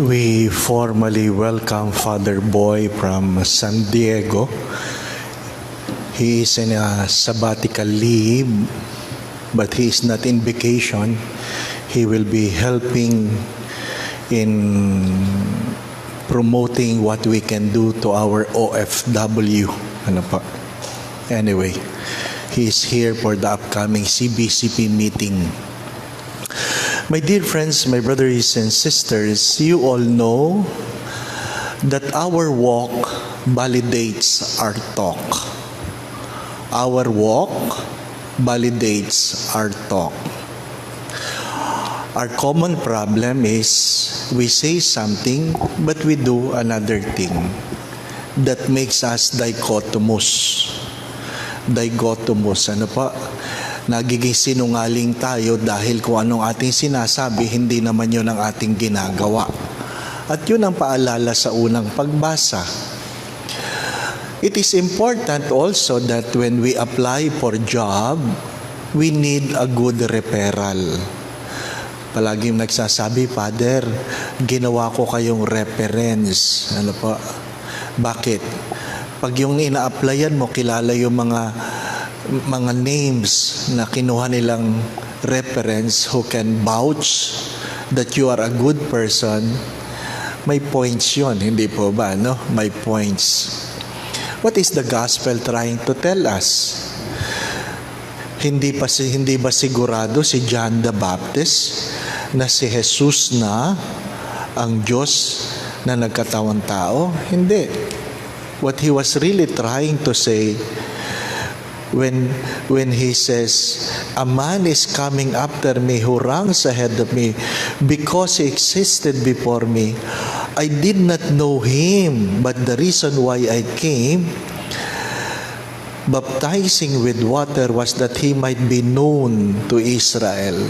We formally welcome Father Boy from San Diego. He is in a sabbatical leave, but he is not in vacation. He will be helping in promoting what we can do to our OFW. Ano pa? Anyway, he is here for the upcoming CBCP meeting. My dear friends, my brothers and sisters, you all know that our walk validates our talk. Our walk validates our talk. Our common problem is we say something but we do another thing that makes us dichotomous. Dichotomous, ano pa? Nagiging sinungaling tayo dahil kung anong ating sinasabi, hindi naman yun ang ating ginagawa. At yun ang paalala sa unang pagbasa. It is important also that when we apply for job, we need a good referral. Palaging nagsasabi, Father, ginawa ko kayong reference. Ano po? Bakit? Pag yung ina-applyan mo, kilala yung mga mga names na kinuha nilang reference who can vouch that you are a good person, may points yun, hindi po ba? No? May points. What is the gospel trying to tell us? Hindi pa si hindi ba sigurado si John the Baptist na si Jesus na ang Diyos na nagkatawang tao? Hindi. What he was really trying to say when when he says a man is coming after me who ranks ahead of me because he existed before me. I did not know him but the reason why i came baptizing with water was that he might be known to israel.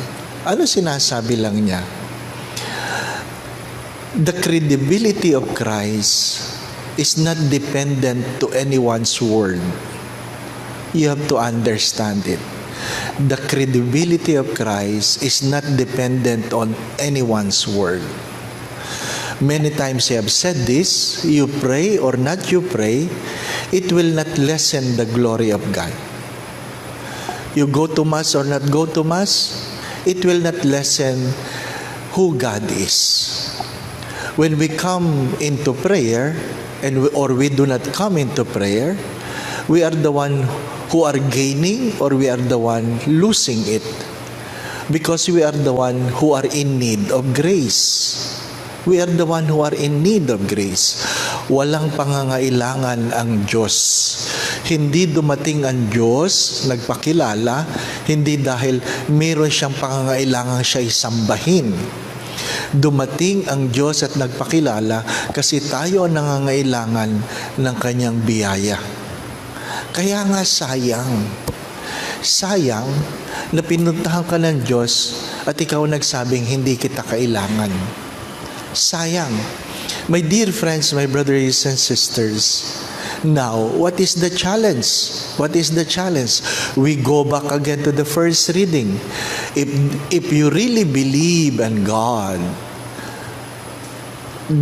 Ano sinasabi lang niya? The credibility of christ is not dependent to anyone's word you have to understand it. The credibility of Christ is not dependent on anyone's word. Many times I have said this, you pray or not you pray, it will not lessen the glory of God. You go to Mass or not go to Mass, it will not lessen who God is. When we come into prayer, and we, or we do not come into prayer, we are the one who are gaining or we are the one losing it. Because we are the one who are in need of grace. We are the one who are in need of grace. Walang pangangailangan ang Diyos. Hindi dumating ang Diyos nagpakilala hindi dahil meron siyang pangangailangan siya isambahin dumating ang Diyos at nagpakilala kasi tayo ang nangangailangan ng kanyang biyaya kaya nga sayang. Sayang na pinuntahan ka ng Diyos at ikaw nagsabing hindi kita kailangan. Sayang. My dear friends, my brothers and sisters, now, what is the challenge? What is the challenge? We go back again to the first reading. If, if you really believe in God,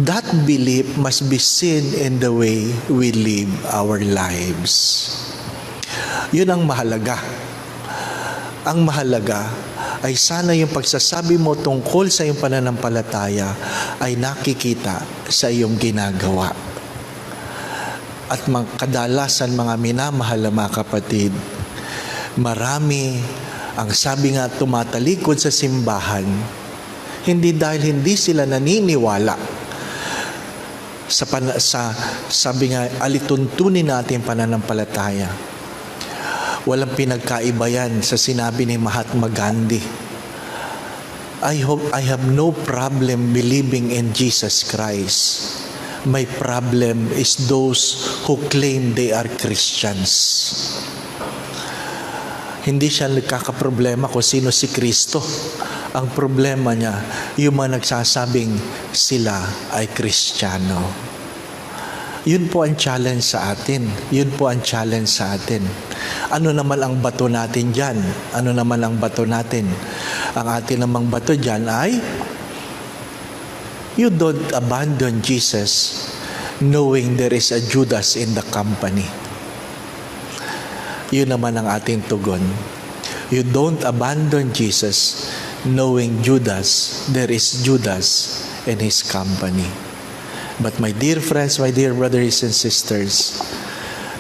that belief must be seen in the way we live our lives. Yun ang mahalaga. Ang mahalaga ay sana yung pagsasabi mo tungkol sa iyong pananampalataya ay nakikita sa iyong ginagawa. At mga kadalasan mga minamahal na mga kapatid, marami ang sabi nga tumatalikod sa simbahan, hindi dahil hindi sila naniniwala sa, pan- sa sabi nga alituntunin natin pananampalataya. Walang pinagkaiba yan sa sinabi ni Mahatma Gandhi. I hope I have no problem believing in Jesus Christ. My problem is those who claim they are Christians. Hindi siya nagkakaproblema kung sino si Kristo. Ang problema niya, yung mga nagsasabing sila ay Kristiyano. Yun po ang challenge sa atin. Yun po ang challenge sa atin. Ano naman ang bato natin dyan? Ano naman ang bato natin? Ang atin namang bato dyan ay you don't abandon Jesus knowing there is a Judas in the company. Yun naman ang ating tugon. You don't abandon Jesus knowing Judas, there is Judas in his company. But my dear friends, my dear brothers and sisters,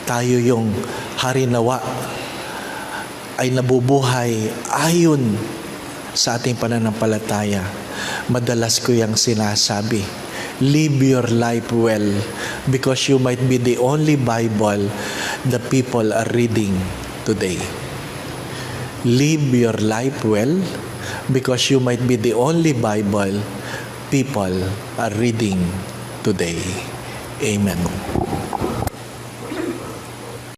tayo yung harinawa ay nabubuhay ayon sa ating pananampalataya. Madalas ko yung sinasabi, live your life well because you might be the only Bible the people are reading today. Live your life well because you might be the only Bible people are reading today. Amen.